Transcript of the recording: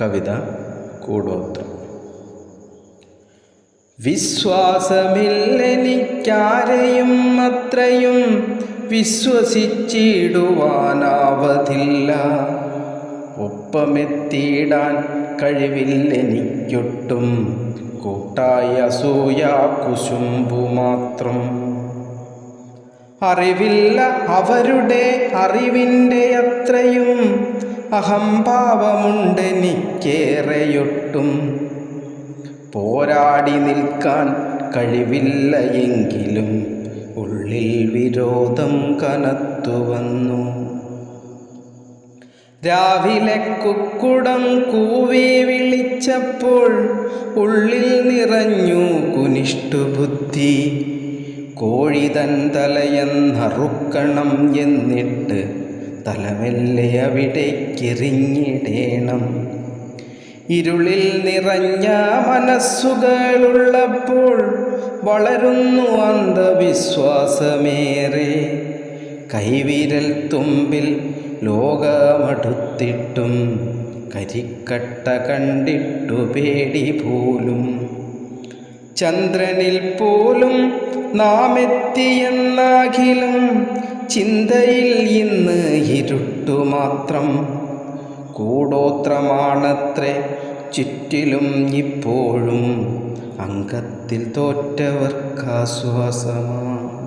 കവിത കൂടോത്രം. വിശ്വാസമില്ലെനിക്കാരെയും അത്രയും വിശ്വസിച്ചിടുവാനാവതില്ല. ഒപ്പമെത്തിയിടാൻ കഴിവില്ലെനിക്കൊട്ടും കൂട്ടായ സൂയാ കുശുമ്പു മാത്രം. അറിവില്ല അവരുടെ അറിവിന്റെ അത്രയും അഹംഭാവമുണ്ടെനിക്കേറെയൊട്ടും പോരാടി നിൽക്കാൻ കഴിവില്ല എങ്കിലും ഉള്ളിൽ വിരോധം കനത്തുവന്നു. രാവിലെ കുക്കുടം കൂവി വിളിച്ചപ്പോൾ ഉള്ളിൽ നിറഞ്ഞു കുനിഷ്ടുബുദ്ധി. കോഴിതൻ തലയെന്നറുക്കണം എന്നിട്ട് തലമെല്ലെ അവിടേക്കെറിഞ്ഞിടേണം ഇരുളിൽ നിറഞ്ഞ മനസ്സുകളുള്ളപ്പോൾ വളരുന്നു അന്ധവിശ്വാസമേറെ. കൈവിരൽ തുമ്പിൽ ലോകമടുത്തിട്ടും കരിക്കട്ട കണ്ടിട്ടു പേടി പോലും. ചന്ദ്രനിൽ പോലും നാം എത്തിയെന്നാകിലും ചിന്തയിൽ ഇന്ന് ഇരുട്ടു മാത്രം. കൂടോത്രമാണത്രേ ചുറ്റിലും ഇപ്പോഴും അംഗത്തിൽ തോറ്റവർക്കാശ്വാസമാണ്